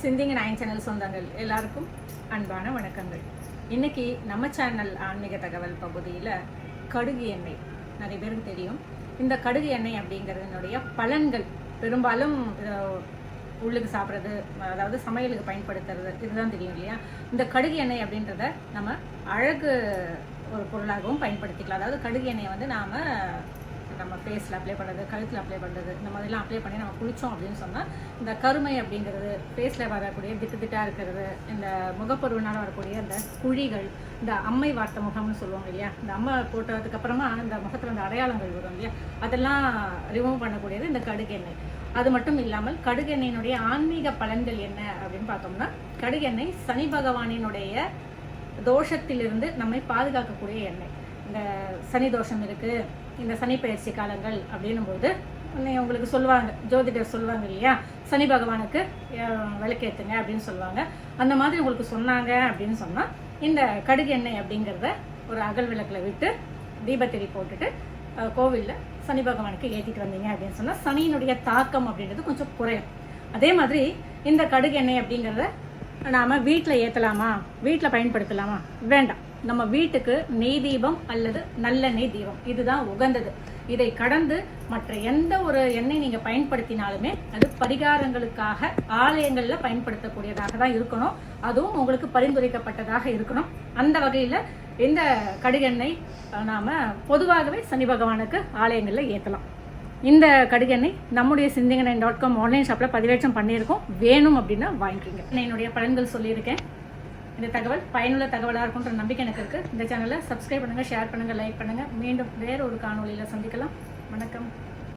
சிந்திங்க nine channel சொந்தங்கள் எல்லாருக்கும் அன்பான வணக்கங்கள். இன்னைக்கு நம்ம சேனல் ஆன்மீக தகவல் பகுதியில் கடுகு எண்ணெய். நிறைய பேருக்கு தெரியும். இந்த கடுகு எண்ணெய் அப்படிங்கிறதுனுடைய பலன்கள் பெரும்பாலும் உள்ளுக்கு சாப்பிட்றது அதாவது சமையலுக்கு பயன்படுத்துறது இதுதான் தெரியும் இல்லையா? இந்த கடுகு எண்ணெய் அப்படின்றத நம்ம அழகு ஒரு பொருளாகவும் பயன்படுத்திக்கலாம். அதாவது கடுகு எண்ணெயை வந்து நாம் நம்ம ஃபேஸில் அப்ளை பண்ணுறது கழுத்தில் அப்ளை பண்ணுறது இந்த மாதிரிலாம் அப்ளை பண்ணி நம்ம குளித்தோம் அப்படின்னு சொன்னால் இந்த கருமை அப்படிங்கிறது ஃபேஸில் வரக்கூடிய திட்டு திட்டாக இருக்கிறது இந்த முகப்பருவனால் வரக்கூடிய இந்த குழிகள் இந்த அம்மை வார்த்தை முகம்னு சொல்லுவாங்க இல்லையா? இந்த அம்மை போட்டதுக்கு அப்புறமா இந்த முகத்தில் அந்த அடையாளங்கள் வரும் இல்லையா? அதெல்லாம் ரிமூவ் பண்ணக்கூடியது இந்த கடுகு எண்ணெய் அது மட்டும் இல்லாமல் கடுகு எண்ணெயினுடைய ஆன்மீக பலன்கள் என்ன அப்படின்னு பார்த்தோம்னா கடுகு எண்ணெய் சனி பகவானினுடைய தோஷத்திலிருந்து நம்மை பாதுகாக்கக்கூடிய எண்ணெய். இந்த சனி தோஷம் இருக்குது இந்த சனி பயிற்சி காலங்கள் அப்படின்னும் போது உன்னை உங்களுக்கு சொல்லுவாங்க ஜோதிடர் சொல்லுவாங்க இல்லையா? சனி பகவானுக்கு விளக்கேற்றுங்க அப்படின்னு சொல்லுவாங்க. அந்த மாதிரி உங்களுக்கு சொன்னாங்க அப்படின்னு சொன்னால் இந்த கடுகு எண்ணெய் அப்படிங்கிறத ஒரு அகல் விளக்கில் விட்டு தீபத்திரி போட்டுட்டு கோவிலில் சனி பகவானுக்கு ஏற்றிட்டு வந்தீங்க அப்படின்னு சொன்னால் சனியினுடைய தாக்கம் அப்படின்றது கொஞ்சம் குறையும். அதே மாதிரி இந்த கடுகு எண்ணெய் அப்படிங்கிறத நாம் வீட்டில் ஏற்றலாமா வீட்டில் பயன்படுத்தலாமா? வேண்டாம். நம்ம வீட்டுக்கு நெய் தீபம் அல்லது நல்ல நெய் தீபம். இதுதான் உகந்தது. இதை கடந்து மற்ற எந்த ஒரு எண்ணெய் நீங்கள் பயன்படுத்தினாலுமே அது பரிகாரங்களுக்காக ஆலயங்களில் பயன்படுத்தக்கூடியதாக தான் இருக்கணும். அதுவும் உங்களுக்கு பரிந்துரைக்கப்பட்டதாக இருக்கணும். அந்த வகையில் இந்த கடுகெண்ணெய் நாம் பொதுவாகவே சனி பகவானுக்கு ஆலயங்களில் ஏற்றலாம் இந்த கடுகெண்ணெய் நம்முடைய சிந்திங்க நைன் டாட் காம் ஆன்லைன் ஷாப்பில் பதிவேற்றம் பண்ணியிருக்கோம். வேணும் அப்படின்னா வாங்கிக்கிங்க. நான் என்னுடைய பலன்கள் சொல்லியிருக்கேன். இந்த தகவல் பயனுள்ள தகவலாக இருக்குன்ற நம்பிக்கை எனக்கு இருக்குது இந்த சேனலை சப்ஸ்கிரைப் பண்ணுங்கள் ஷேர் பண்ணுங்கள் லைக் பண்ணுங்கள் மீண்டும் வேறு ஒரு காணொளியில் சந்திக்கலாம். வணக்கம்.